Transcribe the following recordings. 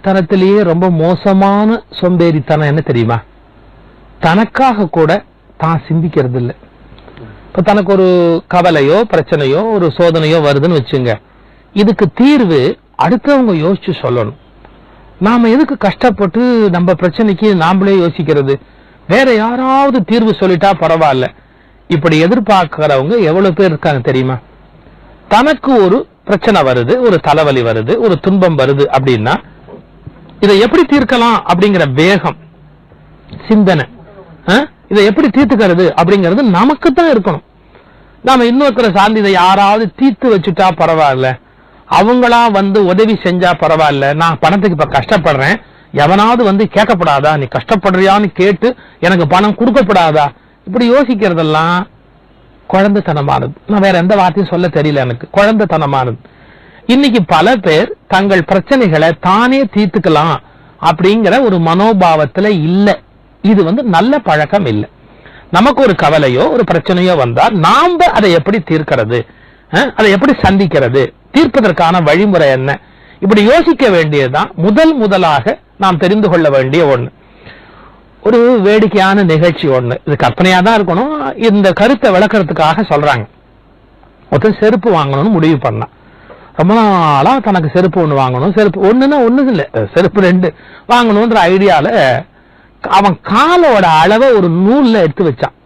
சோம்பேறித்தனத்திலேயே ரொம்ப மோசமான சோம்பேறித்தனம் என்ன தெரியுமா? தனக்காக கூட தான் சிந்திக்கிறது இல்லை இப்போ தனக்கு ஒரு கவலையோ பிரச்சனையோ ஒரு சோதனையோ வருதுன்னு வச்சுங்க. இதுக்கு தீர்வு அடுத்தவங்க யோசிச்சு சொல்லணும். நாம எதுக்கு கஷ்டப்பட்டு நம்ம பிரச்சனைக்கு நாமளே யோசிக்கிறது? வேற யாராவது தீர்வு சொல்லிட்டா பரவாயில்ல. இப்படி எதிர்பார்க்கிறவங்க எவ்வளவு பேர் இருக்காங்க தெரியுமா? தனக்கு ஒரு பிரச்சனை வருது ஒரு தலைவலி வருது ஒரு துன்பம் வருது அப்படின்னா இதை எப்படி தீர்க்கலாம் அப்படிங்கிற வேகம் சிந்தனை இதை எப்படி தீர்த்துக்கிறது அப்படிங்கிறது நமக்கு தான் இருக்கணும். நாம இன்னொருத்தரை சார்ந்து இதை யாராவது தீர்த்து வச்சுட்டா பரவாயில்ல. அவங்களா வந்து உதவி செஞ்சா பரவாயில்ல. நான் பணத்துக்கு இப்ப கஷ்டப்படுறேன். எவனாவது வந்து கேட்கப்படாதா? நீ கஷ்டப்படுறியான்னு கேட்டு எனக்கு பணம் கொடுக்கப்படாதா? இப்படி யோசிக்கிறதெல்லாம் குழந்தைத்தனமானது. நான் வேற எந்த வார்த்தையும் சொல்ல தெரியல எனக்கு. குழந்தைத்தனமானது. இன்னைக்கு பல பேர் தங்கள் பிரச்சனைகளை தானே தீர்த்துக்கலாம் அப்படிங்கிற ஒரு மனோபாவத்துல இல்லை. இது வந்து நல்ல பழக்கம் இல்லை. நமக்கு ஒரு கவலையோ ஒரு பிரச்சனையோ வந்தா நாம அதை எப்படி தீர்க்கிறது? அதை எப்படி சந்திக்கிறது? தீர்ப்பதற்கான வழிமுறை என்ன? இப்படி யோசிக்க வேண்டியதுதான் முதல் முதலாக நாம் தெரிந்து கொள்ள வேண்டிய ஒண்ணு. ஒரு வேடிக்கையான நிகழ்ச்சி ஒண்ணு. இது கற்பனையா தான் இருக்கணும். இந்த கருத்தை விளக்குறதுக்காக சொல்றாங்க. ஒருத்தன் செருப்பு வாங்கணும்னு முடிவு பண்ணான். ரொம்ப நாளா தனக்கு செருப்பு ஒன்று வாங்கணும். செருப்பு ஒண்ணுன்னா ஒன்றும் இல்லை. செருப்பு ரெண்டு வாங்கணும்ன்ற ஐடியால அவன் காலோட அளவை ஒரு நூலில் எடுத்து வச்சான்.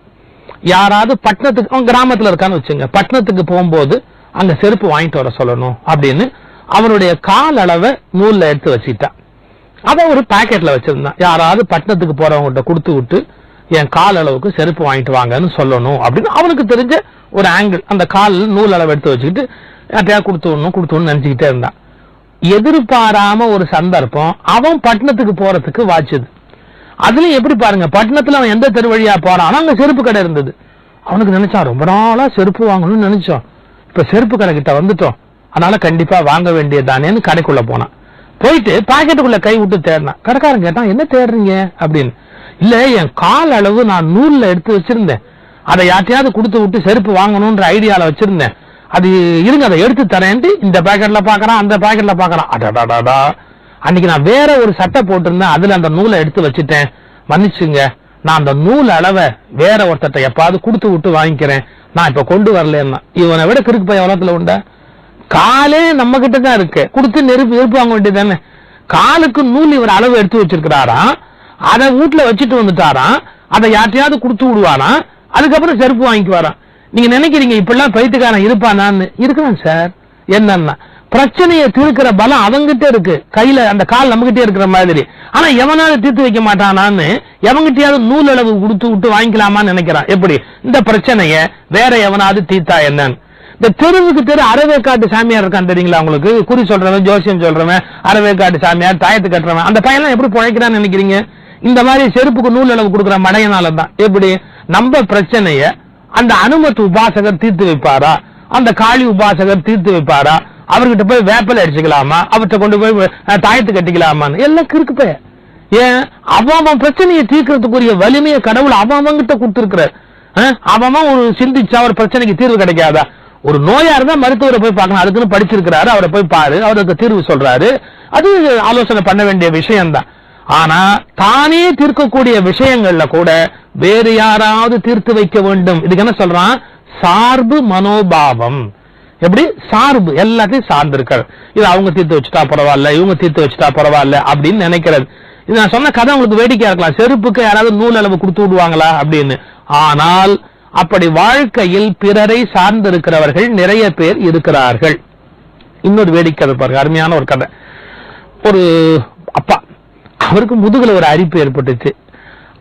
யாராவது பட்டணத்துக்கு அவன் கிராமத்தில் இருக்கான்னு வச்சுங்க. பட்டணத்துக்கு போகும்போது அங்கே செருப்பு வாங்கிட்டு வர சொல்லணும் அப்படின்னு அவனுடைய கால் அளவை நூலில் எடுத்து வச்சிட்டான் அதை ஒரு பாக்கெட்டில் வச்சிருந்தான். யாராவது பட்டணத்துக்கு போகிறவங்கள்ட்ட கொடுத்து விட்டு என் கால் அளவுக்கு செருப்பு வாங்கிட்டு வாங்கன்னு சொல்லணும் அப்படின்னு அவனுக்கு தெரிஞ்ச ஒரு ஆங்கிள் அந்த கால் நூல் அளவு எடுத்து வச்சுக்கிட்டு யார்ட்டையா கொடுத்து விடணும் கொடுத்து இருந்தான். எதிர்பாராம ஒரு சந்தர்ப்பம் அவன் பட்டணத்துக்கு போறதுக்கு வாச்சுது அதுலயும் எப்படி பாருங்க பட்டணத்துல அவன் எந்த தெரு வழியா போறான் அங்க செருப்பு கடை இருந்தது. அவனுக்கு நினைச்சான் ரொம்ப நாளா செருப்பு வாங்கணும்னு நினைச்சோம். இப்ப செருப்பு கடை கிட்ட வந்துட்டோம். அதனால கண்டிப்பா வாங்க வேண்டியதானேன்னு கடைக்குள்ள போனான். போயிட்டு பாக்கெட்டுக்குள்ள கை விட்டு தேடினான். கடைக்காரன் கேட்டான் என்ன தேடுறீங்க? அப்படின்னு. இல்ல என் கால் அளவு நான் நூல்ல எடுத்து வச்சிருந்தேன். அதை யார்ட்டையாவது கொடுத்து விட்டு செருப்பு வாங்கணும்ன்ற ஐடியால வச்சிருந்தேன். அது இருங்க அதை எடுத்து தரேன்ட்டு இந்த பேக்கெட்ல பாக்குறான் அந்த பேக்கெட்ல பாக்குறான் அடடாடாடா. அன்னைக்கு நான் வேற ஒரு சட்டை போட்டிருந்தேன் அதுல அந்த நூலை எடுத்து வச்சுட்டேன். மன்னிச்சுங்க நான் அந்த நூல் அளவை வேற ஒருத்தட்ட எப்பாவது கொடுத்து விட்டு வாங்கிக்கிறேன். நான் இப்ப கொண்டு வரலன்னா. இவனை விட கிறுக்கு பையன் உலகத்துல உண்டா? காலே நம்ம கிட்ட தான் இருக்கு. கொடுத்து நெருப்பு நெருப்பு வாங்க வேண்டியதானே காலுக்கு நூல் இவர் அளவு எடுத்து வச்சிருக்கிறாராம் அதை வீட்டுல வச்சுட்டு வந்துட்டாராம் அதை யார்ட்டையாவது கொடுத்து விடுவாராம் அதுக்கப்புறம் செருப்பு வாங்கிக்குவாராம் நீங்க நினைக்கிறீங்க இப்படிலாம் பைத்துக்காரன் இருப்பானான்னு. இருக்கிறான் சார் என்னன்னா பிரச்சனையை தீர்க்கிற பலம் அவங்கிட்ட இருக்கு. கையில அந்த கால் நம்மகிட்ட இருக்கிற மாதிரி. ஆனா எவனாவது தீர்த்து வைக்க மாட்டானான்னு எவங்கிட்டயாவது நூல் அளவு கொடுத்து விட்டு வாங்கிக்கலாமான்னு நினைக்கிறான் எப்படி? இந்த பிரச்சனைய வேற எவனாவது தீர்த்தா என்னன்னு. இந்த தெருவுக்கு தெரு அறவேக்காட்டு சாமியார் இருக்கான் தெரியுங்களா உங்களுக்கு? குறி சொல்றவன் ஜோசியம் சொல்றவன் அறவேக்காட்டு சாமியார் தாயத்து கட்டுறவன். அந்த பையன் எப்படி பிழைக்கிறான்னு நினைக்கிறீங்க? இந்த மாதிரி செருப்புக்கு நூல் அளவு கொடுக்குற மடையனால தான் எப்படி? நம்ம பிரச்சனைய அந்த அனுமத்து உபாசகர் தீர்த்து வைப்பாரா? அந்த காளி உபாசகர் தீர்த்து வைப்பாரா? அவர்கிட்ட போய் வேப்பலை அடிச்சுக்கலாமா? அவர்கிட்ட கொண்டு போய் தாயத்து கட்டிக்கலாமான்னு? எல்லாம் கிறுக்கு பையன். ஏன்? அவன் பிரச்சனையை தீர்க்கறதுக்குரிய வலிமையை கடவுள் அவன் அவன்கிட்ட கொடுத்திருக்கிறார். அவன் அவன் ஒரு சிந்திச்சா ஒரு பிரச்சனைக்கு தீர்வு கிடைக்காதா? ஒரு நோயா இருந்தா மருத்துவரை போய் பார்க்கணும். அதுக்குன்னு படிச்சிருக்கிறாரு. அவரை போய் பாரு. அவருக்கு தீர்வு சொல்றாரு. அது ஆலோசனை பண்ண வேண்டிய விஷயம்தான். ஆனா தானே தீர்க்கக்கூடிய விஷயங்கள்ல கூட வேறு யாராவது தீர்த்து வைக்க வேண்டும். இதுக்கு என்ன சொல்றான்? சார்பு மனோபாவம். எப்படி? சார்பு. எல்லாத்தையும் சார்ந்திருக்கிறது இது அவங்க தீர்த்து வச்சுட்டா பரவாயில்ல இவங்க தீர்த்து வச்சுட்டா பரவாயில்ல அப்படின்னு நினைக்கிறது. இது நான் சொன்ன கதை உங்களுக்கு வேடிக்கையா இருக்கலாம். செருப்புக்கு யாராவது நூல் அளவு கொடுத்து விடுவாங்களா அப்படின்னு. ஆனால் அப்படி வாழ்க்கையில் பிறரை சார்ந்திருக்கிறவர்கள் நிறைய பேர் இருக்கிறார்கள். இன்னொரு வேடிக்கை பாருங்க. அருமையான ஒரு கதை. ஒரு அப்பா. அவருக்கு முதுகுல ஒரு அரிப்பு ஏற்பட்டுச்சு.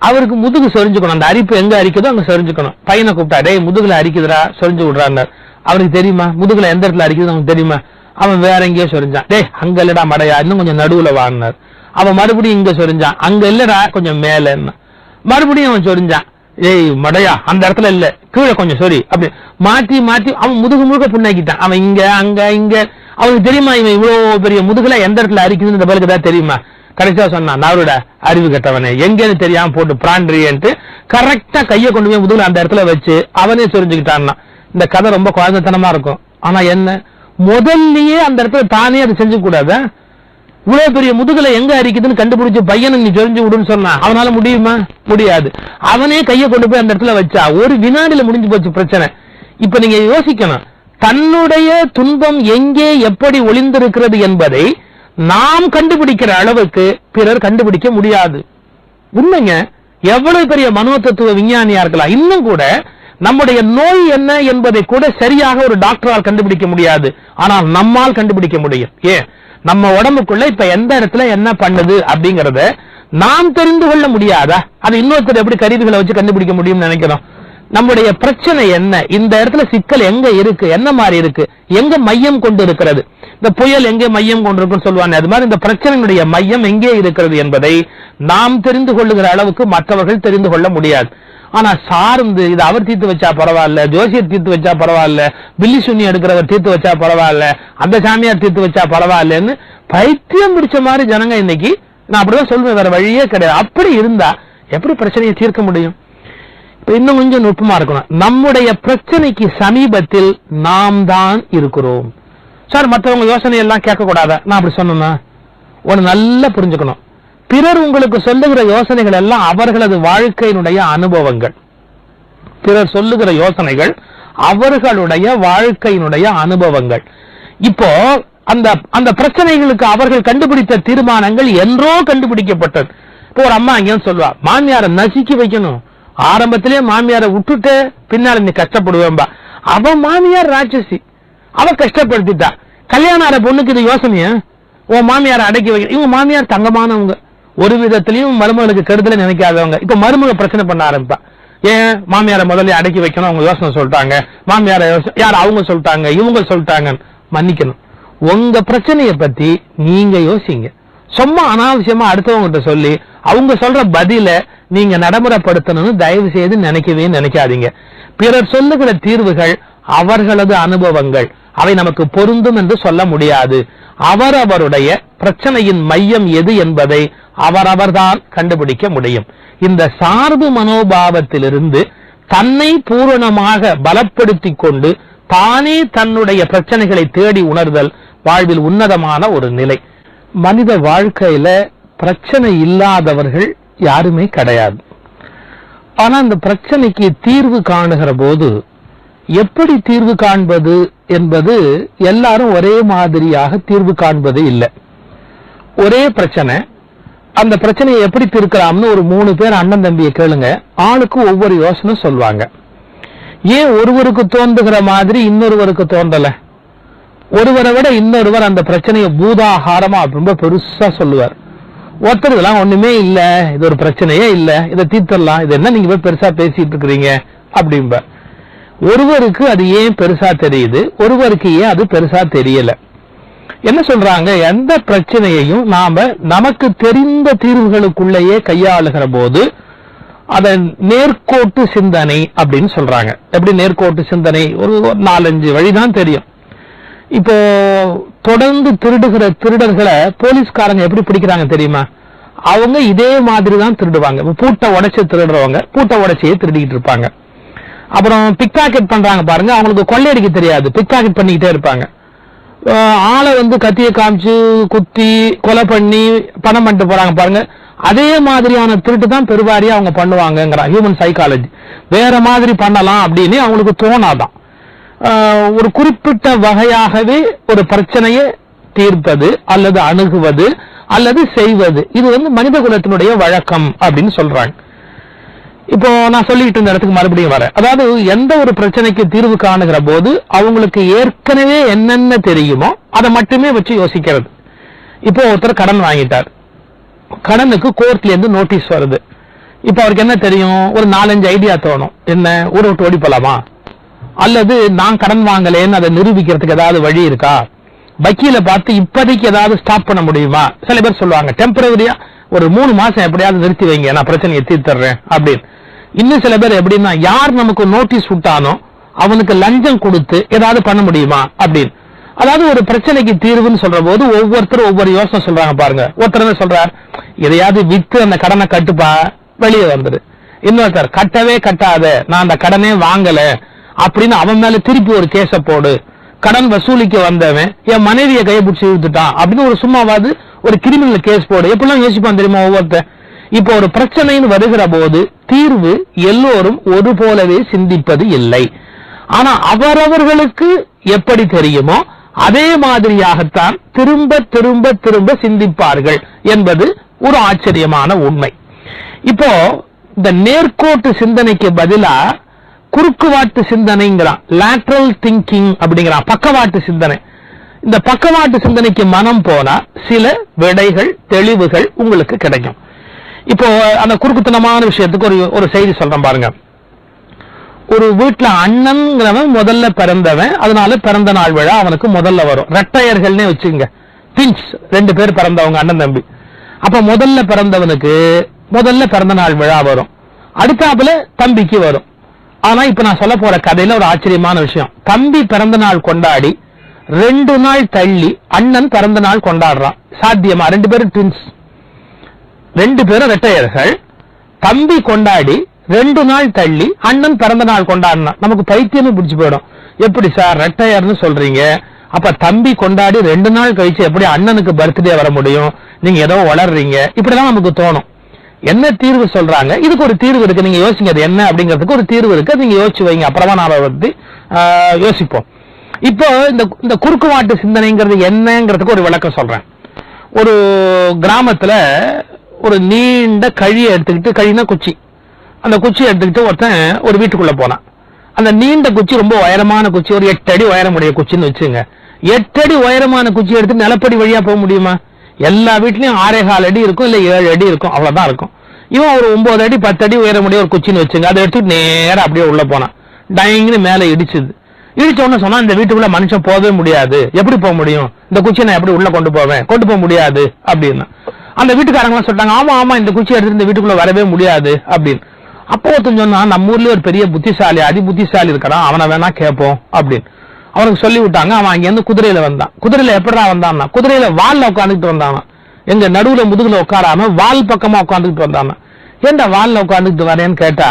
அவருக்கு முதுகு சொரிஞ்சுக்கணும். அந்த அரிப்பு எங்க அரிக்குதோ அங்க சொரிஞ்சுக்கணும். பையனை கூப்பிட்டா டேய் முதுகுல அரிக்குதுடா சொரிஞ்சு விடுறாரு அவருக்கு தெரியுமா? முதுகுல எந்த இடத்துல அரிக்குது அவனுக்கு தெரியுமா? அவன் வேற எங்கேயோ சொரிஞ்சான். டேய் அங்க இல்லடா மடையா இன்னும் கொஞ்சம் நடுவுல வாங்கினார் அவன் மறுபடியும் இங்க சொரிஞ்சான். அங்க இல்லடா கொஞ்சம் மேல மறுபடியும் அவன் சொரிஞ்சான். ஏய் மடையா அந்த இடத்துல இல்ல. கீழே கொஞ்சம் சொரி. அப்படி மாத்தி மாத்தி அவன் முதுகு முழுக்க புண்ணாக்கிட்டான். அவன் இங்க அங்க இங்க. அவனுக்கு தெரியுமா இவன் இவ்வளவு பெரிய முதுகுல எந்த இடத்துல அரிக்குதுன்னு இந்த பேருக்கு தான் தெரியுமா? கடைசியா சொன்னான் நாரோட அறிவு கட்டவனே எங்கேன்னு தெரியாம போட்டு பிராண்டியன்ட்டு கரெக்டா கையை கொண்டு போய் முதுகுல அந்த இடத்துல வச்சு அவனே சொரிஞ்சுக்கிட்டான்னா. இந்த கதை ரொம்ப குழந்தைத்தனமா இருக்கும். ஆனா என்ன? முதல்லயே அந்த இடத்துல தானே அதை செஞ்சு கூடாத இவ்வளவு பெரிய முதுகுல எங்க அரிக்குதுன்னு கண்டுபிடிச்சு பையனை நீ தெரிஞ்சு விடுன்னு சொன்னா அவனால முடியுமா? முடியாது. அவனே கையை கொண்டு போய் அந்த இடத்துல வச்சா ஒரு வினாடியில முடிஞ்சு போச்சு பிரச்சனை. இப்ப நீங்க யோசிக்கணும் தன்னுடைய துன்பம் எங்கே எப்படி ஒளிந்திருக்கிறது என்பதை நாம் கண்டுபிடிக்கிற அளவுக்கு பிறர் கண்டுபிடிக்க முடியாது. உண்மைங்க எவ்வளவு பெரிய மனோ தத்துவ விஞ்ஞானியா இருக்கலாம் இன்னும் கூட நம்முடைய நோய் என்ன என்பதை கூட சரியாக ஒரு டாக்டரால் கண்டுபிடிக்க முடியாது. ஆனால் நம்மால் கண்டுபிடிக்க முடியும். ஏன்? நம்ம உடம்புக்குள்ள இப்ப எந்த இடத்துல என்ன பண்ணுது அப்படிங்கறத நாம் தெரிந்து கொள்ள முடியாதா? அது இன்னொருத்தர் எப்படி கருவிகளை வச்சு கண்டுபிடிக்க முடியும்னு நினைக்கிறோம்? நம்முடைய பிரச்சனை என்ன? இந்த இடத்துல சிக்கல் எங்க இருக்கு? என்ன மாதிரி இருக்கு? எங்க மையம் கொண்டு இருக்கிறது இந்த புயல் எங்கே மையம் கொண்டிருக்குன்னு சொல்லுவாங்க. அது மாதிரி இந்த பிரச்சனையினுடைய மையம் எங்கே இருக்கிறது என்பதை நாம் தெரிந்து கொள்ளுகிற அளவுக்கு மற்றவர்கள் தெரிந்து கொள்ள முடியாது. ஆனா சார்ந்து இதை அவர் தீர்த்து வச்சா பரவாயில்ல ஜோசியர் தீர்த்து வச்சா பரவாயில்ல பில்லி சுண்ணி எடுக்கிறவர் தீர்த்து வச்சா பரவாயில்ல அந்த சாமியார் தீர்த்து வச்சா பரவாயில்லன்னு பைத்தியம் பிடிச்ச மாதிரி ஜனங்க இன்னைக்கு நான் அப்படிதான் சொல்லுவேன் வேற வழியே கிடையாது. அப்படி இருந்தா எப்படி பிரச்சனையை தீர்க்க முடியும்? இன்னும் கொஞ்சம் நுட்பமா இருக்கணும். நம்முடைய பிரச்சனைக்கு சமீபத்தில் நாம் தான் இருக்கிறோம். சார் மற்றவங்க யோசனை எல்லாம் கேட்க நான் அப்படி சொன்னா ஒன்னு நல்லா புரிஞ்சுக்கணும். பிறர் உங்களுக்கு சொல்லுகிற யோசனைகள் எல்லாம் அவர்களது வாழ்க்கையினுடைய அனுபவங்கள். பிறர் சொல்லுகிற யோசனைகள் அவர்களுடைய வாழ்க்கையினுடைய அனுபவங்கள். இப்போ அந்த அந்த பிரச்சனைகளுக்கு அவர்கள் கண்டுபிடித்த தீர்மானங்கள் என்றோ கண்டுபிடிக்கப்பட்டது. இப்போ ஒரு அம்மா அங்கேயும் சொல்லுவா மாமியாரை நசுக்கி வைக்கணும். ஆரம்பத்திலே மாமியாரை விட்டுட்டு பின்னால நீ கஷ்டப்படுவேன்பா. அவ மாமியார் ராட்சசி. அவ கஷ்டப்படுத்திட்டா. கல்யாணம் ஆற பொண்ணுக்கு இது யோசனையா? உன் மாமியாரை அடக்கி வைக்க. இவங்க மாமியார் தங்கமானவங்க. ஒரு விதத்திலையும் மருமகளுக்கு கெடுதலை நினைக்காதவங்க. இப்ப மருமக பிரச்சனை பண்ண ஆரம்பிப்பா. ஏன் மாமியாரை முதல்ல அடக்கி வைக்கணும்? அவங்க யோசனை சொல்லிட்டாங்க. மாமியார யோசனை யார் அவங்க சொல்லிட்டாங்க? இவங்க சொல்லிட்டாங்க மன்னிக்கணும். உங்க பிரச்சனையை பத்தி நீங்க யோசிங்க. சும்மா அனாவசியமா அடுத்தவங்க சொல்லி அவங்க சொல்ற பதில நீங்க நடைமுறைப்படுத்தணும்னு தயவு செய்து நினைக்கவே நினைக்காதீங்க. பிறர் சொல்லுகிற தீர்வுகள் அவர்களது அனுபவங்கள். அவை நமக்கு பொருந்தும் என்று சொல்ல முடியாது. அவரவருடைய பிரச்சனையின் மையம் எது என்பதை அவரவர்தான் கண்டுபிடிக்க முடியும். இந்த சார்பு மனோபாவத்திலிருந்து தன்னை பூரணமாக பலப்படுத்திக் கொண்டு தானே தன்னுடைய பிரச்சனைகளை தேடி உணர்தல் வாழ்வில் உன்னதமான ஒரு நிலை. மனித வாழ்க்கையில பிரச்சனை இல்லாதவர்கள் யாருமே கிடையாது. ஆனா அந்த பிரச்சனைக்கு தீர்வு காணுகிற போது எப்படி தீர்வு காண்பது என்பது எல்லாரும் ஒரே மாதிரியாக தீர்வு காண்பது இல்லை. ஒரே பிரச்சனை அந்த பிரச்சனையை எப்படி தீர்க்கலாம்னு ஒரு மூணு பேர் அண்ணன் தம்பியை கேளுங்க. ஆளுக்கு ஒவ்வொரு யோசனை சொல்லுவாங்க ஏன் ஒருவருக்கு தோன்றுகிற மாதிரி இன்னொருவருக்கு தோன்றல? ஒருவரை விட இன்னொருவர் அந்த பிரச்சனையை பூதாகாரமா ரொம்ப பெருசா சொல்லுவார். ஒருத்தர் இதெல்லாம் ஒண்ணுமே இல்ல. இது ஒரு பிரச்சனையே இல்ல. இதை தீர்த்தரலாம் இது என்ன நீங்க போய் பெருசா பேசிட்டு இருக்கிறீங்க? அப்படிம்ப. ஒருவருக்கு அது ஏன் பெருசா தெரியுது? ஒருவருக்கு ஏன் அது பெருசா தெரியல? என்ன சொல்றாங்க? எந்த பிரச்சனையையும் நாம நமக்கு தெரிந்த தீர்வுகளுக்குள்ளேயே கையாளுகிற போது அதை நேர்கோட்டு சிந்தனை அப்படின்னு சொல்றாங்க. எப்படி நேர்கோட்டு சிந்தனை? ஒரு ஒரு நாலஞ்சு வழிதான் தெரியும். இப்போ தொடர்ந்து திருடுகிற திருடர்களை போலீஸ்காரங்க எப்படி பிடிக்கிறாங்க தெரியுமா? அவங்க இதே மாதிரி தான் திருடுவாங்க பூட்டை உடைச்சு திருடுறவங்க பூட்டை உடைச்சியே திருடிக்கிட்டு இருப்பாங்க. அப்புறம் பிக் பாக்கெட் பண்றாங்க பாருங்க அவங்களுக்கு கொள்ளையடிக்க தெரியாது. பிக் பாக்கெட் பண்ணிக்கிட்டே இருப்பாங்க. ஆளை வந்து கத்தியை காமிச்சு குத்தி கொலை பண்ணி பணம் பண்ணிட்டு போறாங்க பாருங்க. அதே மாதிரியான திருட்டு தான் பெருவாரியா அவங்க பண்ணுவாங்கங்கிற ஹியூமன் சைக்காலஜி வேற மாதிரி பண்ணலாம் அப்படின்னு அவங்களுக்கு தோணாதான். ஒரு குறிப்பிட்ட வகையாகவே ஒரு பிரச்சனையை தீர்ப்பது அல்லது அணுகுவது அல்லது செய்வது. இது வந்து மனித குலத்தினுடைய வழக்கம் அப்படின்னு சொல்றாங்க. இப்போ நான் சொல்லிட்டு இருந்த இடத்துக்கு மறுபடியும் வரேன். அதாவது எந்த ஒரு பிரச்சனைக்கு தீர்வு காணுகிற போது அவங்களுக்கு ஏற்கனவே என்னென்ன தெரியுமோ அதை மட்டுமே வச்சு யோசிக்கிறது. இப்போ ஒருத்தர் கடன் வாங்கிட்டார். கடனுக்கு கோர்ட்ல இருந்து நோட்டீஸ் வருது. இப்போ அவருக்கு என்ன தெரியும்? ஒரு நாலஞ்சு ஐடியா தோணும். என்ன? ஊரை விட்டு ஓடி போலாமா? அல்லது நான் கடன் வாங்கலேன்னு அதை நிரூபிக்கிறதுக்கு ஏதாவது வழி இருக்கா? வக்கீல பார்த்து இப்போதைக்கு ஏதாவது ஸ்டாப் பண்ண முடியுமா? சில பேர் சொல்லுவாங்க டெம்பரவரியா ஒரு மூணு மாசம் எப்படியாவது நிறுத்தி வைங்க நான் பிரச்சனையை தீர்த்துறேன் அப்படின்னு. இன்னும் சில பேர் எப்படின்னா யார் நமக்கு நோட்டீஸ் விட்டானோ அவனுக்கு லஞ்சம் கொடுத்து ஏதாவது பண்ண முடியுமா? அப்படின்னு. அதாவது ஒரு பிரச்சனைக்கு தீர்வுன்னு சொல்ற போது ஒவ்வொருத்தரும் ஒவ்வொரு யோசனை சொல்றாங்க பாருங்க. ஒருத்தர் என்ன சொல்றார்? எதையாவது வித்து அந்த கடனை கட்டுப்பா வெளியே வந்துரு. இன்னொருத்தர் கட்டவே கட்டாத நான் அந்த கடனே வாங்கல அப்படின்னு அவன் மேல திருப்பி ஒரு கேச போடு. கடன் வசூலிக்க வந்தவன் என் மனைவியை கைப்பிடிச்சு இழுத்துட்டான் அப்படின்னு ஒரு சும்மாவாது ஒரு கிரிமினல் கேஸ் போடு. எப்படிலாம் யோசிப்பான் தெரியுமா ஒவ்வொருத்தன்? இப்போ ஒரு பிரச்சனைன்னு வருகிற போது தீர்வு எல்லோரும் ஒரு போலவே சிந்திப்பது இல்லை. ஆனா அவரவர்களுக்கு எப்படி தெரியுமோ அதே மாதிரியாகத்தான் திரும்ப திரும்ப திரும்ப சிந்திப்பார்கள் என்பது ஒரு ஆச்சரியமான உண்மை. இப்போ இந்த நேர்கோட்டு சிந்தனைக்கு பதிலா குறுக்குவாட்டு சிந்தனைங்கிறான் லேட்ரல் திங்கிங் அப்படிங்கிறான் பக்கவாட்டு சிந்தனை. இந்த பக்கவாட்டு சிந்தனைக்கு மனம் போனா சில விடைகள் தெளிவுகள் உங்களுக்கு கிடைக்கும். இப்போ அந்த குறுக்குத்தனமான விஷயத்துக்கு ஒரு ஒரு செய்தி சொல்றேன் பாருங்க. ஒரு வீட்டுல அண்ணன்கிறவன் முதல்ல பிறந்தவன் அதனால பிறந்த நாள் விழா அவனுக்கு முதல்ல வரும். ரெட்டையர்கள்னே வச்சுங்க பிஞ்ச் ரெண்டு பேர் பிறந்தவங்க அண்ணன் தம்பி. அப்ப முதல்ல பிறந்தவனுக்கு முதல்ல பிறந்த நாள் விழா வரும். அடுத்தாப்புல தம்பிக்கு வரும். ஆனா இப்ப நான் சொல்ல போற கதையில ஒரு ஆச்சரியமான விஷயம். தம்பி பிறந்த நாள் கொண்டாடி ரெண்டு நாள் தள்ளி அண்ணன் பிறந்த நாள் கொண்டாடுறான். சாத்தியமா? ரெண்டு பேரும் ட்வின்ஸ் ரெண்டு பேரும் ரெட்டையர்கள் தம்பி கொண்டாடி ரெண்டு நாள் தள்ளி அண்ணன் பிறந்த நாள் கொண்டாடினான் நமக்கு பைத்தியமே பிடிச்சு போயிடும். எப்படி சார் ரெட்டையர்னு சொல்றீங்க? அப்ப தம்பி கொண்டாடி ரெண்டு நாள் கழிச்சு எப்படி அண்ணனுக்கு பர்த்டே வர முடியும்? நீங்க ஏதோ வளர்றீங்க. இப்படிதான் நமக்கு தோணும். என்ன தீர்வு சொல்றாங்க? இதுக்கு ஒரு தீர்வு இருக்கு. நீங்க யோசிங்க அது என்ன அப்படிங்கிறதுக்கு ஒரு தீர்வு இருக்கு. நீங்க யோசிச்சு வைங்க. அப்புறமா நாம வந்து யோசிப்போம். இப்போ இந்த இந்த குறுக்குவாட்டு சிந்தனைங்கிறது என்னங்கிறதுக்கு ஒரு விளக்கம் சொல்றேன். ஒரு கிராமத்துல ஒரு நீண்ட கழியை எடுத்துக்கிட்டு கழினா குச்சி. அந்த குச்சியை எடுத்துக்கிட்டு ஒருத்தன் ஒரு வீட்டுக்குள்ள போனான். அந்த நீண்ட குச்சி ரொம்ப உயரமான குச்சி ஒரு எட்டு அடி உயரமுடைய குச்சின்னு வச்சுங்க எட்டு அடி உயரமான குச்சி எடுத்து நிலப்படி வழியா போக முடியுமா? எல்லா வீட்லயும் ஆறே கால் அடி இருக்கும் இல்ல ஏழு அடி இருக்கும் அவ்வளவுதான் இருக்கும். இவன் ஒரு ஒன்பது அடி பத்து அடி உயரமுடைய ஒரு குச்சின்னு வச்சுங்க. அதை எடுத்துட்டு நேராக அப்படியே உள்ள போனான். டயங்குன்னு மேல இடிச்சுது. இடிச்ச உடனே சொன்னா இந்த வீட்டுக்குள்ள மனுஷன் போகவே முடியாது. எப்படி போக முடியும்? இந்த குச்சியை நான் எப்படி உள்ள கொண்டு போவேன்? கொண்டு போக முடியாது அப்படின்னு. அந்த வீட்டுக்காரங்களாம் சொல்லிட்டாங்க ஆமா ஆமா இந்த குச்சி எடுத்து இந்த வீட்டுக்குள்ள வரவே முடியாது அப்படின்னு. அப்போ ஒருத்தன் சொன்னா நம்ம ஊர்லயே ஒரு பெரிய புத்திசாலி அதி புத்திசாலி இருக்கிறான் அவனை வேணா கேட்போம் அப்படின்னு. அவனுக்கு சொல்லி விட்டாங்க அவன் அங்கேருந்து குதிரையில வந்தான். குதிரையில எப்படிடா வந்தான்னா குதிரையில வால்ல உட்காந்துக்கிட்டு வந்தானா. எங்க நடுவுல முதுகுல உட்காராம வால் பக்கமா உட்காந்துக்கிட்டு வந்தானா. ஏன்டா வால்ல உட்காந்துக்கிட்டு வரேன்னு கேட்டா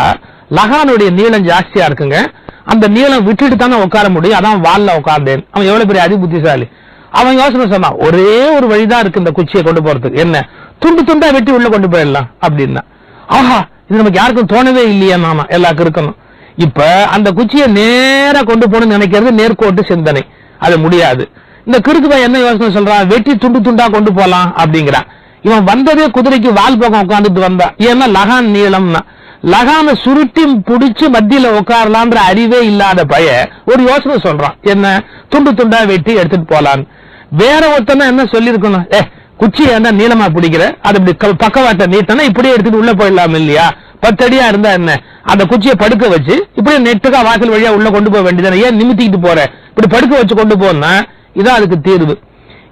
லகானுடைய நீளம் ஜாஸ்தியா இருக்குங்க. அந்த நீளம் விட்டுட்டு தானே உட்கார முடியும் அதான் வால்ல உட்கார்ந்தேன். அவன் எவ்வளவு பெரிய அதி புத்திசாலி அவன் யோசனை சொன்னான் ஒரே ஒரு வழிதான் இருக்கு இந்த குச்சியை கொண்டு போறதுக்கு. என்ன? துண்டு துண்டா வெட்டி உள்ள கொண்டு போயிடலாம் அப்படின்னா. ஆஹா இது நமக்கு யாருக்கும் தோணவே இல்லையா நாம எல்லாருக்கும் இருக்கணும். இப்ப அந்த குச்சியை நேரா கொண்டு போகணும்னு நினைக்கிறது நேர்கோட்டு சிந்தனை. அது முடியாது. இந்த கிறுக்கு என்ன யோசனை சொல்றான்? வெட்டி துண்டு துண்டா கொண்டு போலாம் அப்படிங்கிறான். இவன் வந்ததே குதிரைக்கு வால் பக்கம் உட்காந்துட்டு வந்தான் ஏன்னா லகான் நீளம்னா? லகான சுருட்டி புடிச்சு மத்தியில உட்காரலான்ற அறிவே இல்லாத பைய ஒரு யோசனை சொல்றான். என்ன? துண்டு துண்டா வெட்டி எடுத்துட்டு போலான்னு. வேற ஒருத்தன என்ன சொல்லிருக்கணும் ஏ குச்சி என்ன நீளமா பிடிக்கிற? அது இப்படி பக்கவாட்ட நீட்டனா இப்படியே எடுத்துட்டு உள்ள போயிடலாம் இல்லையா? பத்தடியா இருந்தா என்ன? அந்த குச்சியை படுக்க வச்சு இப்படி நெட்டுக்கா வாசல் வழியா உள்ள கொண்டு போக வேண்டியதானே ஏன் நிமித்திக்கிட்டு போற? இப்படி படுக்க வச்சு கொண்டு போனா இதான் அதுக்கு தீர்வு.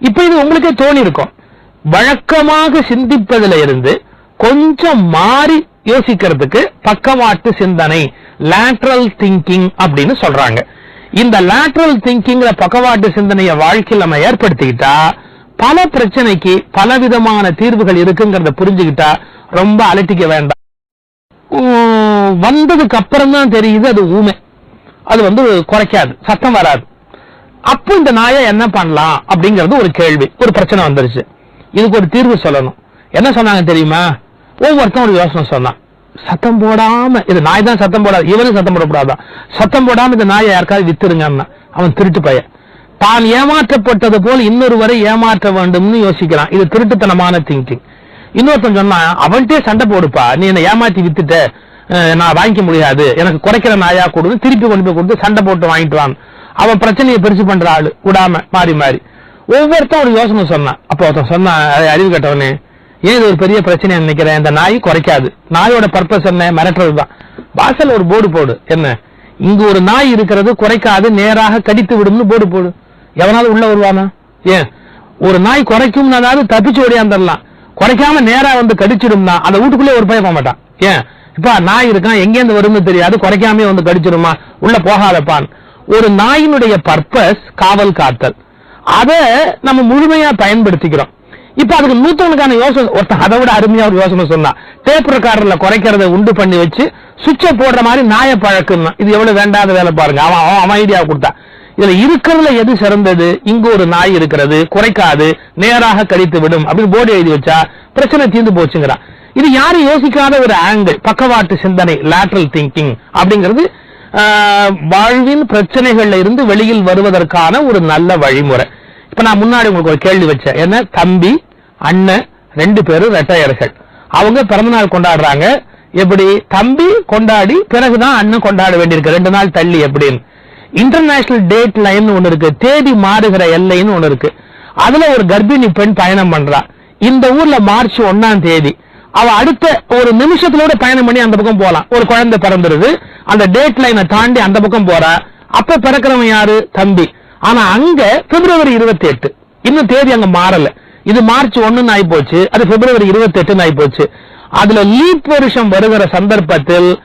இப்ப இது உங்களுக்கே தோணி இருக்கும் வழக்கமாக சிந்திப்பதுல இருந்து கொஞ்சம் மாறி யோசிக்கிறதுக்கு பக்கவாட்டு சிந்தனை லேட்ரல் திங்கிங் அப்படின்னு சொல்றாங்க. இந்த லேட்ரல் திங்கிங்ல பக்கவாட்டு சிந்தனையை வாழ்க்கையில் நம்ம ஏற்படுத்திக்கிட்டா பல பிரச்சனைக்கு பலவிதமான தீர்வுகள் இருக்குங்கிறத புரிஞ்சுக்கிட்டா ரொம்ப அலட்டிக்க வேண்டாம். வந்ததுக்கு அப்புறம் தான் தெரியுது அது ஊமை. அது வந்து குறைக்காது சத்தம் வராது. அப்போ இந்த நாயை என்ன பண்ணலாம் அப்படிங்கிறது ஒரு கேள்வி ஒரு பிரச்சனை வந்துருச்சு. இதுக்கு ஒரு தீர்வு சொல்லணும். என்ன சொன்னாங்க தெரியுமா? ஒவ்வொருத்தன் ஒரு யோசனை சொன்னான். சத்தம் போடாம இது நாய் தான் சத்தம் போடாது இவனும் சத்தம் போடக்கூடாதான் சத்தம் போடாம இந்த நாயை யாருக்காவது வித்துருங்கன்னா அவன் திருட்டு பையன். தான் ஏமாற்றப்பட்டது போல் இன்னொருவரை ஏமாற்ற வேண்டும்னு யோசிக்கிறான். இது திருட்டுத்தனமான திங்கிங் இன்னொருத்தன் சொன்னா அவன்கிட்டயே சண்டை போடுப்பா. நீ என்ன ஏமாத்தி வித்துட்ட. நான் வாங்கிக்க முடியாது. எனக்கு குறைக்கிற நாயா கொடுத்து திருப்பி கொண்டு போய் கொடுத்து சண்டை போட்டு வாங்கிட்டு அவன் பிரச்சனையை பெருசு பண்ற ஆளு. விடாம மாறி மாறி. ஒவ்வொருத்தன் ஒரு யோசனை சொன்னான். அப்போ ஒருத்தன் சொன்னான் அறிவு கட்டவனே ஏன் இது ஒரு பெரிய பிரச்சனை நினைக்கிறேன்? இந்த நாய் குறைக்காது. நாயோட பர்பஸ் என்ன? மிரட்டுறது தான் வாசல் ஒரு போர்டு போடு. என்ன? இங்க ஒரு நாய் இருக்கிறது குறைக்காது நேராக கடித்து விடும்னு போர்டு போடு. எவனாவது உள்ள வருவானா? ஏன்? ஒரு நாய் குறைக்கும் அதாவது தப்பிச்சு ஓடியாந்துடலாம். குறைக்காம நேரா வந்து கடிச்சிடும்னா அந்த வீட்டுக்குள்ளே ஒரு பையன் போக மாட்டான் ஏன்? இப்ப நாய் இருக்கான் எங்கேருந்து வரும்னு தெரியாது குறைக்காம வந்து கடிச்சிடுமா? உள்ள போகாதப்பான். ஒரு நாயினுடைய பர்பஸ் காவல் காத்தல். அத நம்ம முழுமையா பயன்படுத்திக்கிறோம். இப்ப அதுக்கு நூத்தனுக்கான யோசனை ஒருத்தன் அதை விட அருமையா ஒரு யோசனை சொன்னா டேப் ரெக்கார்டர்ல குறைக்கிறத உண்டு பண்ணி வச்சு சுவிட்ச போடுற மாதிரி நாய பழக்கம் இது எவ்வளவு வேண்டாத வேலை பாருங்க. அவன் அவன் அவன் ஐடியா கொடுத்தான். இதுல இருக்கிறதுல எது சிறந்தது? இங்க ஒரு நாய் இருக்கிறது குறைக்காது நேராக கழித்து விடும் அப்படின்னு போர்டு எழுதி வச்சா பிரச்சனை தீர்ந்து போச்சுங்கிறான். இது யாரும் யோசிக்காத ஒரு ஆங்கிள் பக்கவாட்டு சிந்தனை லேட்ரல் திங்கிங் அப்படிங்கிறது வாழ்வின் பிரச்சனைகள்ல இருந்து வெளியில் வருவதற்கான ஒரு நல்ல வழிமுறை. இப்ப நான் முன்னாடி உங்களுக்கு ஒரு கேள்வி வச்சேன். என்ன? தம்பி அண்ணன் ரெண்டு பேரும் ரெட்டையர்கள் அவங்க பிறந்தநாள் கொண்டாடுறாங்க. எப்படி? தம்பி கொண்டாடி பிறகுதான் அண்ணன் கொண்டாட வேண்டியிருக்கு. ரெண்டு நாள் தள்ளி எப்படின்னு. இன்டர்நேஷனல் டேட் லைன் ஒன்று இருக்கு. தேதி மாறுகிற எல்லைன்னு ஒன்று இருக்கு. அதுல ஒரு கர்ப்பிணி பெண் பயணம் பண்றா. இந்த ஊர்ல மார்ச் ஒன்னாம் தேதி. அவ அடுத்த ஒரு நிமிஷத்திலோட பயணம் பண்ணி அந்த பக்கம் போலாம். ஒரு குழந்தை பிறந்துருது. அந்த டேட் லைனை தாண்டி அந்த பக்கம் போறா. அப்ப பிறக்கிறவன் யாரு? தம்பி. ஆனா அங்க பிப்ரவரி இருபத்தி எட்டு இன்னும் தேதி அங்க மாறல. இது மார்ச் ஒன்னு ஆயி போச்சு அது பிப்ரவரி இருபத்தி எட்டுன்னு ஆயி போச்சு அதுல லீப் வருஷம் வருகிற சந்தர்ப்பத்தில்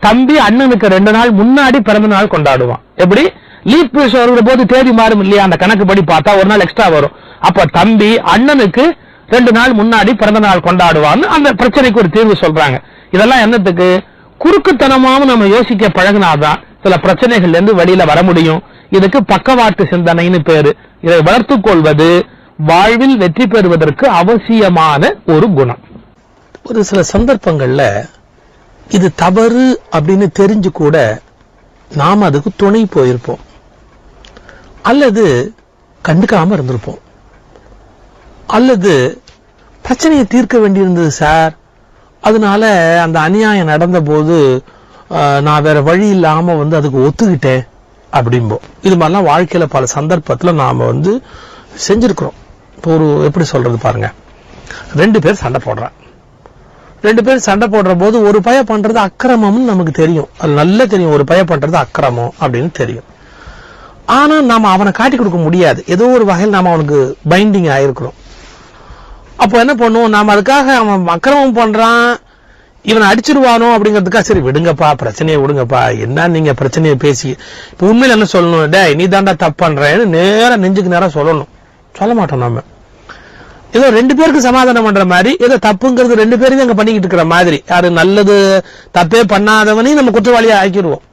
தம்பி அண்ணனுக்கு ரெண்டு நாள் முன்னாடி பிறந்த நாள் கொண்டாடுவான். எப்படி? லீப் வருஷம் வருகிற போது தேதி மாறும் இல்லையா? அந்த கணக்குப்படி பார்த்தா ஒரு நாள் எக்ஸ்ட்ரா வரும். அப்ப தம்பி அண்ணனுக்கு ரெண்டு நாள் முன்னாடி பிறந்த நாள் கொண்டாடுவான்னு அந்த பிரச்சனைக்கு ஒரு தீர்வு சொல்றாங்க. இதெல்லாம் என்னத்துக்கு? குறுக்குத்தனமாவும் நம்ம யோசிக்க பழகினாதான் சில பிரச்சனைகள்ல இருந்து வெளியில வர முடியும். இதுக்கு பக்கவாட்டு சிந்தனைன்னு பேரு. இதை வளர்த்துக் கொள்வது வாழ்வில் வெற்றி பெறுவதற்கு அவசியமான ஒரு குணம். ஒரு சில சந்தர்ப்பங்கள்ல இது தவறு அப்படின்னு தெரிஞ்சு கூட நாம் அதுக்கு துணை போயிருப்போம். அல்லது கண்டுக்காம இருந்திருப்போம். அல்லது பிரச்சனையை தீர்க்க வேண்டியிருந்தது சார். அதனால அந்த அநியாயம் நடந்த போது நான் வேற வழி இல்லாமல் வந்து அதுக்கு ஒத்துக்கிட்டேன் அப்படிம்போம் இது மாதிரிலாம் வாழ்க்கையில் பல சந்தர்ப்பத்தில் நாம் வந்து செஞ்சுருக்குறோம். இப்போ ஒரு எப்படி சொல்கிறது பாருங்கள் ரெண்டு பேர் சண்டை போடுறான் ரெண்டு பேரும் சண்டை போடுற போது ஒரு பய பண்றது அக்கிரமம்னு நமக்கு தெரியும். அது நல்லா தெரியும். ஒரு பய பண்றது அக்கிரமம் அப்படின்னு தெரியும். ஆனா நாம அவனை காட்டி கொடுக்க முடியாது. ஏதோ ஒரு வகையில் நாம அவனுக்கு பைண்டிங் ஆயிருக்கிறோம். அப்போ என்ன பண்ணுவோம்? நாம அதுக்காக அவன் அக்கிரமம் பண்றான். இவனை அடிச்சிருவானோ அப்படிங்கிறதுக்காக சரி விடுங்கப்பா பிரச்சனையை விடுங்கப்பா. என்ன நீங்க பிரச்சனையை பேசி இப்போ உண்மையில என்ன சொல்லணும்? டேய் நீ தாண்டா தப்பு பண்றேன்னு நேரம் நெஞ்சுக்கு நேரம் சொல்லணும். சொல்ல மாட்டோம் நம்ம ஏதோ ரெண்டு பேருக்கு சமாதானம் பண்ற மாதிரி ஏதோ தப்புங்கிறது ரெண்டு பேரும் அங்க பண்ணிக்கிட்டு இருக்கிற மாதிரி. யாரு நல்லது தப்பே பண்ணாதவனையும் நம்ம குற்றவாளியா ஆக்கிடுவோம்.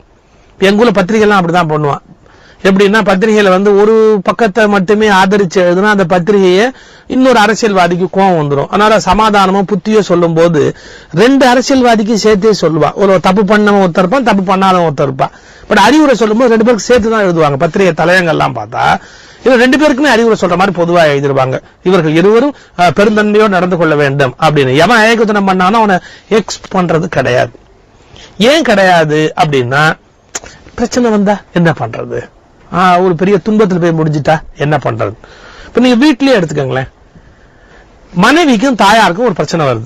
எங்க ஊர்ல பத்திரிகைலாம் அப்படிதான் பண்ணுவான். எப்படின்னா பத்திரிகையில வந்து ஒரு பக்கத்தை மட்டுமே ஆதரிச்சு எழுதுனா அந்த பத்திரிகையை இன்னொரு அரசியல்வாதிக்கு கோவம் வந்துடும் அதனால சமாதானமும் புத்தியோ சொல்லும் போது ரெண்டு அரசியல்வாதிக்கு சேர்த்தே சொல்லுவா. ஒரு தப்பு பண்ணவன் ஒருத்தர் இருப்பான் தப்பு பண்ணாதவன் ஒருத்தர் இருப்பான். பட் அறிவுரை சொல்லும்போது ரெண்டு பேருக்கு சேர்த்து தான் எழுதுவாங்க. பத்திரிகை தலையங்கள்லாம் பார்த்தா இது ரெண்டு பேருக்குமே அறிவுரை சொல்ற மாதிரி பொதுவாக எழுதிருவாங்க. இவர்கள் இருவரும் பெருந்தன்மையோடு நடந்து கொள்ள வேண்டும் அப்படின்னு. எவன் ஏகத்தனம் பண்ணானோ அவனை எக்ஸ் பண்றது கிடையாது. ஏன் கிடையாது அப்படின்னா பிரச்சனை வந்தா என்ன பண்றது? ஒரு பெரிய துன்பத்தில் போய் முடிஞ்சிட்டா என்ன பண்றது? இப்ப நீங்க வீட்லயே எடுத்துக்கோங்களேன். மனைவிக்கும் தாயாருக்கும் ஒரு பிரச்சனை வருது.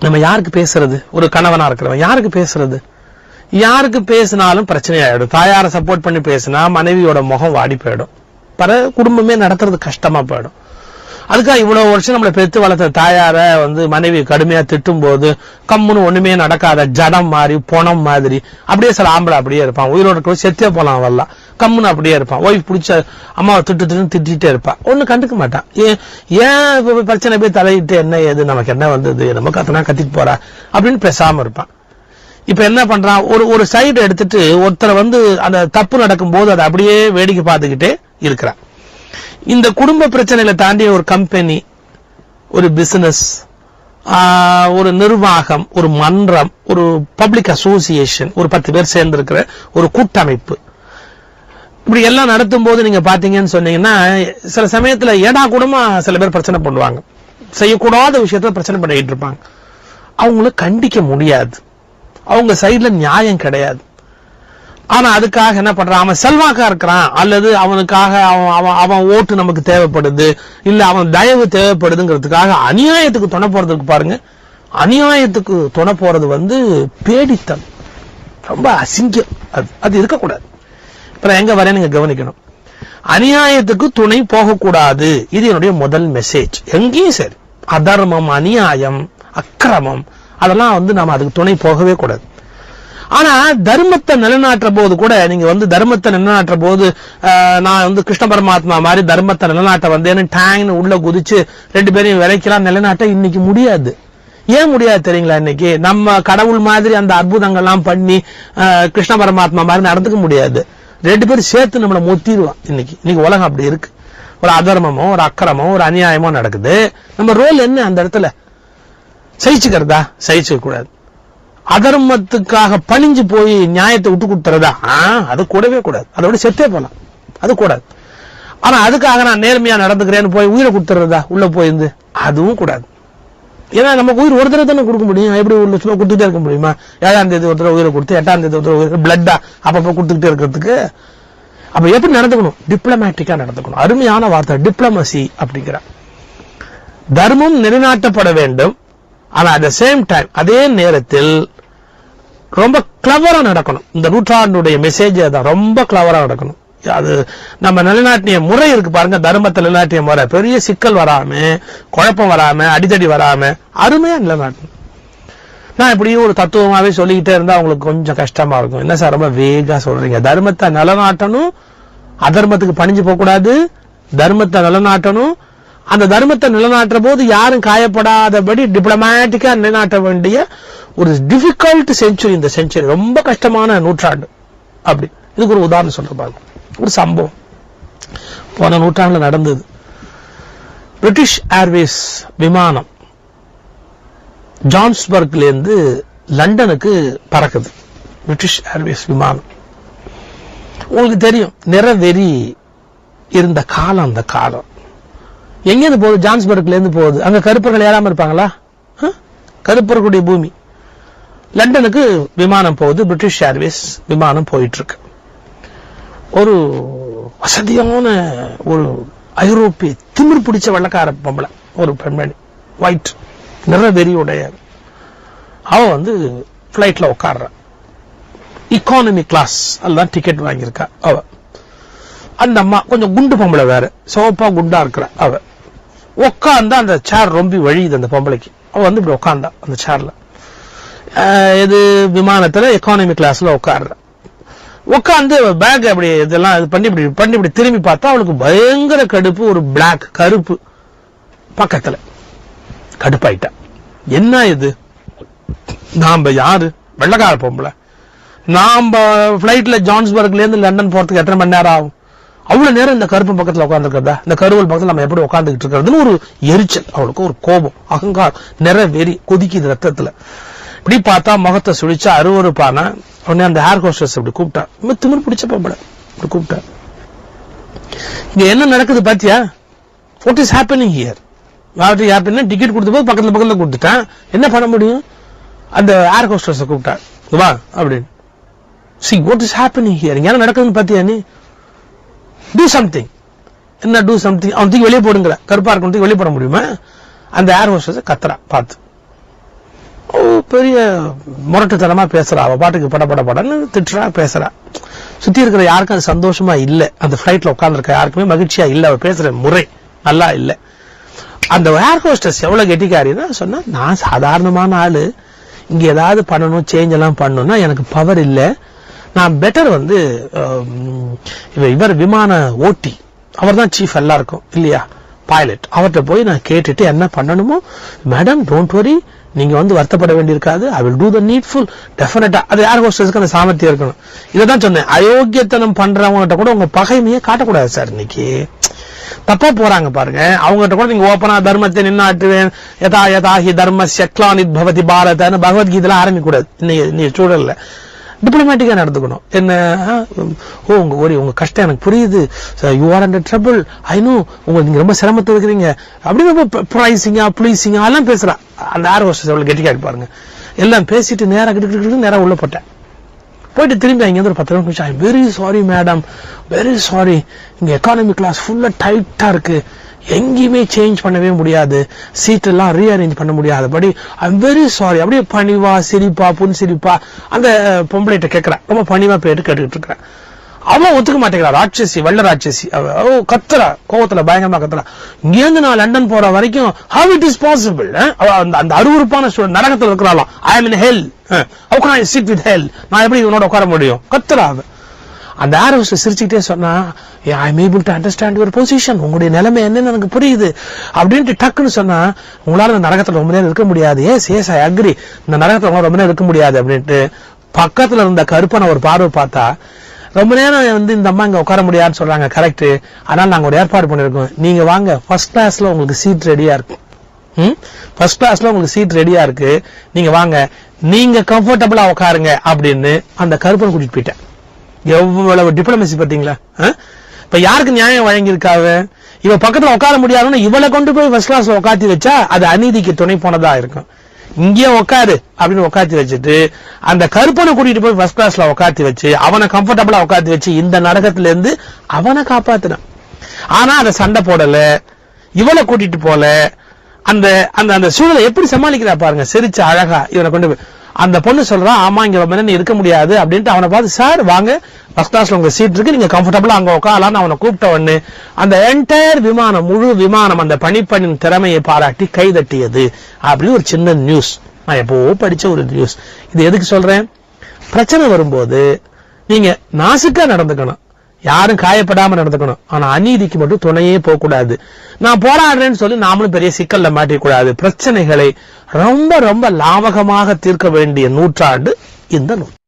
நம்ம யாருக்கு பேசுறது? ஒரு கணவனா இருக்கிறவன். யாருக்கு பேசுறது? யாருக்கு பேசினாலும் பிரச்சனை ஆயிடும் தாயாரை சப்போர்ட் பண்ணி பேசினா மனைவியோட முகம் வாடி போயிடும். பல குடும்பமே நடத்துறது கஷ்டமா போயிடும். அதுக்காக இவ்வளவு வருஷம் நம்மளை பெத்து வளர்த்த தாயார வந்து மனைவி கடுமையா திட்டும் போது கம்முன்னு ஒண்ணுமே நடக்காத ஜடம் மாதிரி பொணம் மாதிரி அப்படியே சில ஆம்பளை அப்படியே இருப்பான். உயிரோட செத்தே போலாம் வரலாம் கம்முன்னு அப்படியே இருப்பான். ஒய்ஃப் பிடிச்ச அம்மாவை திட்டு திட்டு திட்டிகிட்டே இருப்பான். ஒன்றும் கண்டுக்க மாட்டான். ஏன் ஏன் இப்போ பிரச்சனை போய் தலையிட்டு என்ன ஏது நமக்கு என்ன வந்தது நம்ம கத்தனா கத்திட்டு போறா அப்படின்னு பேசாமல் இருப்பான். இப்போ என்ன பண்ணுறான் ஒரு ஒரு சைடு எடுத்துட்டு ஒருத்தரை வந்து அந்த தப்பு நடக்கும் போது அதை அப்படியே வேடிக்கை பார்த்துக்கிட்டே இருக்கிறான். இந்த குடும்ப பிரச்சனைகளை தாண்டி ஒரு கம்பெனி ஒரு பிசினஸ் ஒரு நிர்வாகம் ஒரு மன்றம் ஒரு பப்ளிக் அசோசியேஷன் ஒரு பத்து பேர் சேர்ந்திருக்கிற ஒரு கூட்டமைப்பு இப்படி எல்லாம் நடத்தும் போது நீங்க பாத்தீங்கன்னு சொன்னீங்கன்னா சில சமயத்துல ஏடா கூடமா சில பேர் பிரச்சனை பண்ணுவாங்க. செய்யக்கூடாத விஷயத்துல பிரச்சனை பண்ணிட்டு இருப்பாங்க. அவங்கள கண்டிக்க முடியாது. அவங்க சைட்ல நியாயம் கிடையாது. ஆனா அதுக்காக என்ன பண்றான்? அவன் செல்வாக்கா இருக்கிறான். அல்லது அவனுக்காக அவன் அவன் அவன் ஓட்டு நமக்கு தேவைப்படுது. இல்ல அவன் தயவு தேவைப்படுதுங்கிறதுக்காக அநியாயத்துக்கு துணை போறதுக்கு பாருங்க. அநியாயத்துக்கு துணை போறது வந்து பேடித்தன் ரொம்ப அசிங்கம். அது அது இருக்கக்கூடாது. இப்ப நான் எங்க வரேன் நீங்க கவனிக்கணும். அநியாயத்துக்கு துணை போகக்கூடாது. இது என்னுடைய முதல் மெசேஜ் எங்கேயும் சரி. அதர்மம் அநியாயம் அக்கிரமம் அதெல்லாம் வந்து நாம அதுக்கு துணை போகவே கூடாது. ஆனா தர்மத்தை நிலைநாட்டுற போது கூட நீங்க வந்து தர்மத்தை நிலைநாட்டுற போது ஆஹ், நான் வந்து கிருஷ்ண பரமாத்மா மாதிரி தர்மத்தை நிலைநாட்ட வந்தேன்னு டேங்னு உள்ள குதிச்சு ரெண்டு பேரையும் விலைக்கலாம் நிலைநாட்ட இன்னைக்கு முடியாது. ஏன் முடியாது தெரியுங்களா இன்னைக்கு? நம்ம கடவுள் மாதிரி அந்த அற்புதங்கள்லாம் பண்ணி ஆஹ், கிருஷ்ண பரமாத்மா மாதிரி நடந்துக்க முடியாது. ரெண்டு பேரும் சேர்த்து நம்மளை முத்திடுவான் இன்னைக்கு. இன்னைக்கு உலகம் அப்படி இருக்கு. ஒரு அதர்மமோ ஒரு அக்கிரமோ ஒரு அநியாயமோ நடக்குது. நம்ம ரோல் என்ன அந்த இடத்துல? சகிச்சுக்கிறதா? சகிச்சுக்க கூடாது அதர்மத்துக்காக பணிஞ்சு போய் நியாயத்தை விட்டு கொடுத்துறதா? ஆ, அது கூடவே கூடாது. அதோட செத்தே போலாம். அது கூடாது. ஆனா அதுக்காக நான் நேர்மையா நடந்துக்கிறேன்னு போய் உயிரை கொடுத்துறதா? உள்ள போயிருந்து? அதுவும் கூடாது. ஏன்னா நம்ம உயிர் ஒரு தடவை தானே கொடுக்க முடியும்? எப்படி உள்ள லட்சம் கொடுத்துட்டே இருக்க முடியுமா? ஏழாம் தேதி ஒரு தடவை உயிரை கொடுத்து எட்டாம் தேதி ஒரு தடவை பிளட்டா அப்பப்போ கொடுத்துக்கிட்டே இருக்கிறதுக்கு அப்ப எப்படி நடந்துக்கணும்? டிப்ளமேட்டிக்கா நடந்துக்கணும். அருமையான வார்த்தை டிப்ளமசி அப்படிங்கிற. தர்மம் நிலைநாட்டப்பட வேண்டும். ஆனா அட் த சேம் டைம் அதே நேரத்தில் ரொம்ப கிளவரா நடக்கணும். இந்த நூற்றாண்டுடைய மெசேஜ் அதான் ரொம்ப கிளவரா நடக்கணும். அது நம்ம நிலைநாட்டிய முறை இருக்கு பாருங்க. தர்மத்தை நிலைநாட்டிய முறை. பெரிய சிக்கல் வராம குழப்பம் வராம அடிதடி வராம அருமையா நிலைநாட்டணும் நான் இப்படியும் ஒரு தத்துவமாவே சொல்லிக்கிட்டே இருந்தா உங்களுக்கு கொஞ்சம் கஷ்டமா இருக்கும். என்ன சார் ரொம்ப வேகா சொல்றீங்க? தர்மத்தை நிலநாட்டணும் அதர்மத்துக்கு பணிஞ்சு போகக்கூடாது. தர்மத்தை நிலநாட்டணும். அந்த தர்மத்தை நிலநாட்டுற போது யாரும் காயப்படாதபடி டிப்ளமேட்டிக்கா நிலைநாட்ட வேண்டிய ஒரு டிஃபிகல்ட் செஞ்சுரி இந்த செஞ்சுரி ரொம்ப கஷ்டமான நூற்றாண்டு. அப்படி. இதுக்கு ஒரு உதாரணம் சொல்ற பாருங்க. ஒரு சம்பவம். போன நூற்றாண்டில் நடந்தது. பிரிட்டிஷ் ஏர்வேஸ் விமானம் ஜான்ஸ்பர்க்ல இருந்து லண்டனுக்கு பறக்குது. பிரிட்டிஷ் ஏர்வேஸ் விமானம். உங்களுக்கு தெரியும் நிறவெறி இருந்த காலம் அந்த காலம். எங்கேருந்து போகுது? ஜான்ஸ்பர்க்ல இருந்து போகுது. அங்க கருப்பர்கள் ஏறாமல் இருப்பாங்களா? கருப்பர்களுடைய பூமி. லண்டனுக்கு விமானம் போகுது. பிரிட்டிஷ் ஏர்வேஸ் விமானம் போயிட்டு இருக்கு ஒரு வசதியான ஒரு ஐரோப்பிய திமிர் பிடிச்ச வெள்ளக்கார பொம்பளை ஒரு பெண்மணி ஒயிட் நிறவெறியுடைய. அவன் வந்து ஃப்ளைட்டில் உட்கார்றா. இக்கானமி கிளாஸ் அதுதான் டிக்கெட் வாங்கியிருக்கா அவ. அந்த அம்மா கொஞ்சம் குண்டு பொம்பளை வேற சிவப்பா குண்டா இருக்கிற அவ. உட்காந்தா அந்த சேர் ரொம்ப வழியுது அந்த பொம்பளைக்கு. அவ வந்து இப்படி உட்காந்தா அந்த சேர்ல இது விமானத்துல எக்கானமி கிளாஸ்ல உட்கார்ற. உட்காந்து பேக் அப்படி இதெல்லாம் இது பண்ணி இப்படி பண்ணி இப்படி திரும்பி பார்த்தா அவளுக்கு பயங்கர கடுப்பு ஒரு பிளாக் கருப்பு பக்கத்துல. கடுப்பாயிட்டா. என்ன இது? நாம யாரு? வெள்ளக்கார பொம்பளை. நாம பிளைட்ல ஜான்ஸ்பர்க்ல இருந்து லண்டன் போறதுக்கு எத்தனை மணி நேரம் ஆகும்? அவ்வளவு நேரம் இந்த கருப்பு பக்கத்துல உட்காந்துருக்கிறதா இந்த கருவல் பக்கத்துல நம்ம எப்படி உட்காந்துக்கிட்டு இருக்கிறதுன்னு ஒரு எரிச்சல் அவளுக்கு ஒரு கோபம் அகங்காரம் நிற வெறி கொதிக்குது ரத்தத்துல. இப்படி பார்த்தா முகத்தை சுழிச்சா அருவறுப்பான உடனே அந்த ஏர் ஹோஸ்டர்ஸ் இப்படி கூப்பிட்டா இவன் திமிர் பிடிச்ச பாப்பட இப்படி கூப்பிட்டா இங்க என்ன நடக்குது பாத்தியா? What is happening here what is happening ticket கொடுத்த போது பக்கத்துல பக்கத்துல கொடுத்துட்டேன் என்ன பண்ண முடியும்? அந்த ஏர் ஹோஸ்டர்ஸை கூப்பிட்டா வா அப்படின்னு. See what is happening here என்ன நடக்குதுன்னு பாத்தியா நீ? டூ சம்திங் என்ன டூ சம்திங் அவன் தூக்கி வெளியே போடுங்கிற கருப்பா இருக்கணும் வெளியே போட முடியுமா? அந்த ஏர் ஹோஸ்டஸ் கத்துறா பார்த்து. பெரிய முரட்டுத்தனமாக பேசுகிறா அவள் பாட்டுக்கு பட பட படன்னு திட்டுறா பேசுறா. சுற்றி இருக்கிற யாருக்கும் அது சந்தோஷமா இல்லை. அந்த ஃப்ளைட்டில் உட்காந்துருக்க யாருக்குமே மகிழ்ச்சியா இல்லை. அவள் பேசுகிற முறை நல்லா இல்லை. அந்த ஏர் ஹோஸ்டஸ் எவ்வளோ கெட்டிக்காரின்னா சொன்னால் நான் சாதாரணமான ஆள். இங்கே ஏதாவது பண்ணணும் சேஞ்ச் எல்லாம் பண்ணணும்னா எனக்கு பவர் இல்லை. நான் பெட்டர் வந்து இவர் விமான ஓட்டி அவர் தான் சீஃப் எல்லாருக்கும் இல்லையா? பைலட் அவர்கிட்ட போய் நான் கேட்டுட்டு என்ன பண்ணணுமோ மேடம் டோன்ட் வரி நீங்க வந்து வருத்தப்பட வேண்டியிருக்காது. I will do the needful டெஃபினட்டா அது யார் ஹோஸ்டர்ஸ்க்கு அந்த சாமர்த்தியம் இருக்கணும். இதை தான் சொன்னேன். அயோக்கியத்தனம் பண்றவங்ககிட்ட கூட உங்க பகைமையை காட்டக்கூடாது சார் இன்னைக்கு. தப்பா போறாங்க பாருங்க. அவங்ககிட்ட கூட நீங்க ஓப்பனா தர்மத்தை நின்னாட்டுவேன். யதா யதா ஹி தர்ம செக்லானித் பவதி பாரதன்னு பகவத்கீதையில ஆரம்பிக்க கூடாது இன்னைக்கு இன்னைக்கு சூழல்ல. டிப்ளமேட்டிக்காக நடந்துக்கணும். என்ன ஓ உங்கள் ஒரு உங்கள் கஷ்டம் எனக்கு புரியுது. You are under trouble I know உங்கள் நீங்கள் ரொம்ப சிரமத்தை இருக்கிறீங்க. அப்படி ரொம்ப ப்ரைஸிங்காக ப்ளீஸிங்காக எல்லாம் பேசுகிறான் அந்த ஆறு ஹோஸ்டஸ் அவ்வளோ கெட்டிக்காக பாருங்க. எல்லாம் பேசிட்டு நேராக கிட்டு நேராக உள்ள போட்டேன். போயிட்டு திரும்பி அங்கேருந்து ஒரு பத்து நிமிஷம் I very sorry madam very sorry இங்கே எக்கானமி கிளாஸ் ஃபுல்லாக டைட்டாக இருக்கு. எங்கேயுமே சேஞ்ச் பண்ணவே முடியாது. சீட் எல்லாம் ரீஅரேஞ்ச் பண்ண முடியாதபடி ஐ வெரி சாரி அப்படியே பணிவா சிரிப்பா புன் சிரிப்பா அந்த பொம்பளைகிட்ட கேட்குறேன் ரொம்ப பணிவா போயிட்டு கேட்டுக்கிட்டு இருக்கிறேன் அவன் ஒத்துக்க மாட்டேங்கிறா. ராட்சசி வெள்ள ராட்சசி. அவ ஓ கத்துறா. கோவத்துல பயங்கரமா கத்துறா. இங்கேருந்து நான் லண்டன் போற வரைக்கும் ஹவ் இட் இஸ் பாசிபிள் அந்த அந்த அருவருப்பான சூழல் நரகத்தில் இருக்கிறாளாம். I am in hell how how can with hell நான் எப்படி இவனோட உட்கார முடியும்? கத்துறா அவ அந்த ஏர் ஹோஸ்டர் சிரிச்சுக்கிட்டே சொன்னா I am able to understand your position உங்களுடைய நிலைமை என்னன்னு எனக்கு புரியுது. அப்படின்ட்டு டக்குன்னு சொன்னா உங்களால இந்த நரகத்துல ரொம்ப நேரம் இருக்க முடியாது. ஏஸ் ஏஸ் ஐ அக்ரி இந்த நரகத்துல ரொம்ப நேரம் இருக்க முடியாது. அப்படின்ட்டு பக்கத்துல இருந்த கருப்பனை ஒரு பார்வை பார்த்தா ரொம்ப நேரம் வந்து இந்த அம்மா இங்க உட்கார முடியாதுன்னு சொல்றாங்க. கரெக்ட் ஆனால் நாங்க ஒரு ஏற்பாடு பண்ணிருக்கோம். நீங்க வாங்க. ஃபர்ஸ்ட் கிளாஸ்ல உங்களுக்கு சீட் ரெடியா இருக்கும் ஃபர்ஸ்ட் கிளாஸ்ல உங்களுக்கு சீட் ரெடியா இருக்கு. நீங்க வாங்க. நீங்க கம்ஃபர்டபுளா உட்காருங்க அப்படின்னு அந்த கருப்பனை கூட்டிட்டு போயிட்டேன். எவ்வளவு டிப்ளமசி பாத்தீங்களா இப்ப யாருக்கு நியாயம் வழங்கியிருக்காவ இவ பக்கத்துல உட்கார முடியாதுன்னு இவளை கொண்டு போய் ஃபர்ஸ்ட் கிளாஸ்ல உட்காத்தி வச்சா அது அநீதிக்கு துணை போனதா இருக்கும். இங்கே உட்காரு அப்படின்னு உட்காத்தி வச்சுட்டு அந்த கருப்பனை கூட்டிட்டு போய் ஃபர்ஸ்ட் கிளாஸ்ல உட்காத்தி வச்சு அவனை கம்ஃபர்டபுளா உட்காத்தி வச்சு இந்த நரகத்துல இருந்து அவனை காப்பாத்தினான். ஆனா அதை சண்டை போடல. இவளை கூட்டிட்டு போல. அந்த அந்த அந்த சூழலை எப்படி சமாளிக்கிறா பாருங்க. சிரிச்சு அழகா இவனை கொண்டு போய் அந்த பொண்ணு சொல்றான் ஆமா இங்க ரொம்ப நேரம் இருக்க முடியாது அப்படின்ட்டு அவனை பார்த்து சார் வாங்க. ஃபர்ஸ்ட் கிளாஸ்ல உங்க சீட் இருக்கு. நீங்க கம்ஃபர்டபுளா அங்க உட்காலான்னு அவனை கூப்பிட்ட உடனே அந்த என்டையர் விமானம் முழு விமானம் அந்த பணிப்பெண்ணின் திறமையை பாராட்டி கைதட்டியது. அப்படின்னு ஒரு சின்ன நியூஸ் நான் எப்போ படிச்ச ஒரு நியூஸ் இது எதுக்கு சொல்றேன்? பிரச்சனை வரும்போது நீங்க நாசுக்கா நடந்துக்கணும். யாரும் காயப்படாம நடந்துக்கணும். ஆனா அநீதிக்கு மட்டும் துணையே போக கூடாது நான் போராடுறேன்னு சொல்லி நாமளும் பெரிய சிக்கல்ல மாட்டிக்கூடாது. பிரச்சனைகளை ரொம்ப ரொம்ப லாவகமாக தீர்க்க வேண்டிய நூற்றாண்டு இந்த நூற்றாண்டு